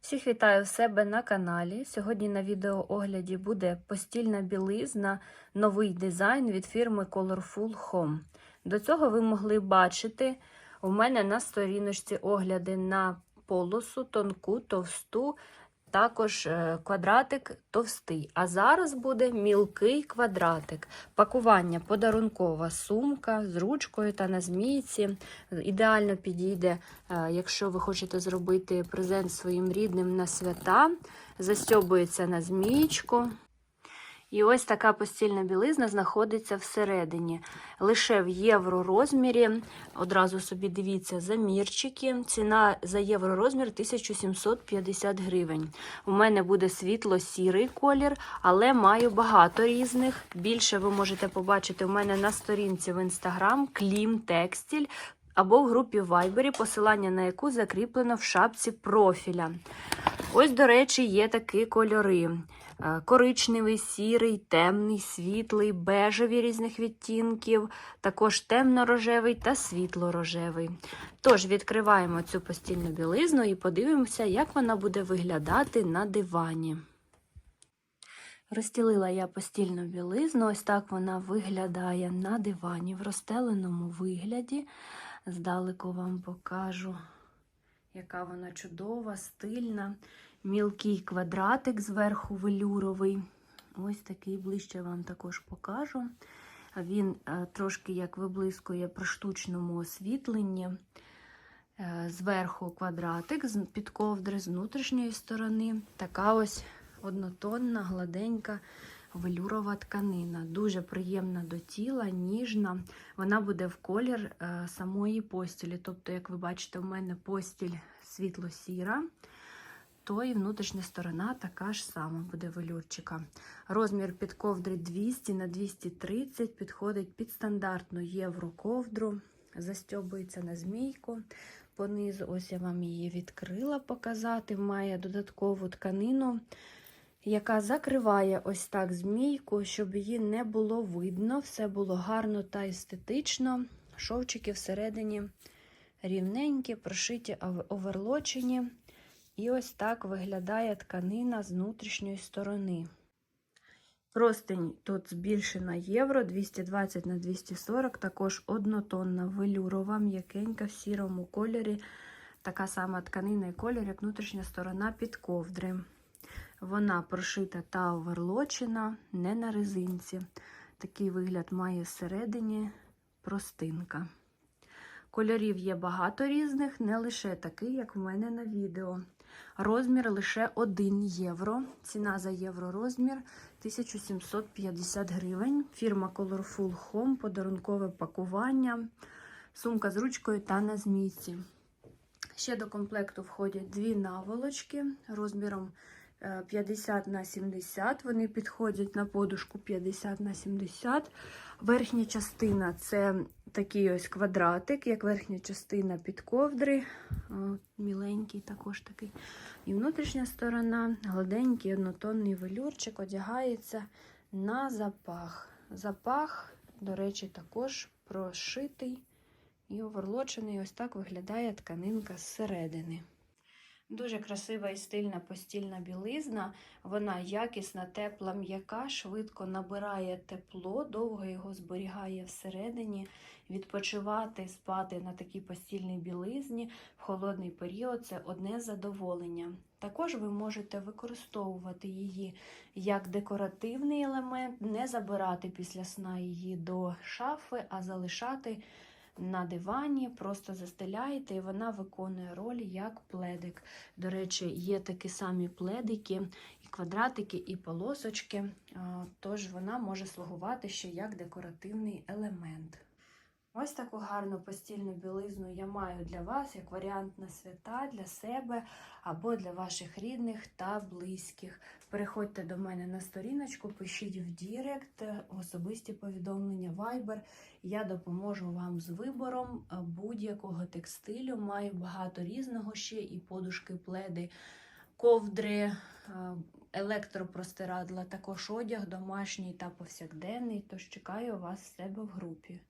Всіх вітаю в себе на каналі. Сьогодні на відеоогляді буде постільна білизна, новий дизайн від фірми Colorful Home. До цього ви могли бачити у мене на сторіночці огляди на полосу, тонку, товсту, також е, квадратик товстий. А зараз буде мілкий квадратик. Пакування подарункова сумка з ручкою та на змійці. Ідеально підійде, е, якщо ви хочете зробити презент своїм рідним на свята. Застьобується на змієчку. І ось така постільна білизна знаходиться всередині. Лише в євро розмірі. Одразу собі дивіться замірчики. Ціна за євро розмір 1750 гривень. У мене буде світло-сірий колір, але маю багато різних. Більше ви можете побачити у мене на сторінці в інстаграм Клім Текстіль або в групі Viber, посилання на яку закріплено в шапці профіля. Ось, до речі, є такі кольори. Е, Коричневий, сірий, темний, світлий, бежеві різних відтінків, також темно-рожевий та світло-рожевий. Тож відкриваємо цю постільну білизну і подивимося, як вона буде виглядати на дивані. Розстілила я постільну білизну, ось так вона виглядає на дивані в розстеленому вигляді. Здалеку вам покажу, яка вона чудова, стильна. Мілкий квадратик зверху велюровий. Ось такий ближче вам також покажу. Він е, трошки як виблискує при штучному освітленні. Е, Зверху квадратик під ковдри з внутрішньої сторони. Така ось однотонна, гладенька велюрова тканина. Дуже приємна до тіла, ніжна. Вона буде в колір е, самої постілі. Тобто, як ви бачите, у мене постіль світло-сіра то і внутрішня сторона така ж сама буде велюрчика. Розмір під ковдри 200 на 230 підходить під стандартну євроковдру, застьобується на змійку. Понизу, ось я вам її відкрила показати. Має додаткову тканину, яка закриває ось так змійку, щоб її не було видно. Все було гарно та естетично. Шовчики всередині рівненькі, прошиті, оверлочені. І ось так виглядає тканина з внутрішньої сторони. Простень тут збільшена євро 220 на 240, також однотонна велюрова, м'якенька в сірому кольорі. Така сама тканина і кольор, як внутрішня сторона під ковдри. Вона прошита та оверлочена, не на резинці. Такий вигляд має всередині простинка. Кольорів є багато різних, не лише такий, як в мене на відео. Розмір лише 1 євро. Ціна за євро розмір 1750 гривень. Фірма Colorful Home, подарункове пакування, сумка з ручкою та на змійці. Ще до комплекту входять дві наволочки розміром 50 на 70. Вони підходять на подушку 50 на 70. Верхня частина це такий ось квадратик, як верхня частина під ковдри. Міленький також такий. І внутрішня сторона, гладенький однотонний велюрчик одягається на запах. Запах, до речі, також прошитий і оверлочений. Ось так виглядає тканинка зсередини. Дуже красива і стильна постільна білизна. Вона якісна, тепла, м'яка, швидко набирає тепло, довго його зберігає всередині. Відпочивати, спати на такій постільній білизні в холодний період це одне задоволення. Також ви можете використовувати її як декоративний елемент, не забирати після сна її до шафи, а залишати на дивані, просто застеляєте, і вона виконує роль як пледик. До речі, є такі самі пледики, і квадратики, і полосочки, тож вона може слугувати ще як декоративний елемент. Ось таку гарну постільну білизну я маю для вас як варіант на свята для себе або для ваших рідних та близьких. Переходьте до мене на сторіночку, пишіть в Дірект, особисті повідомлення Viber. Я допоможу вам з вибором будь-якого текстилю. Маю багато різного ще і подушки, пледи, ковдри, електропростирадла, також одяг домашній та повсякденний. Тож чекаю вас в себе в групі.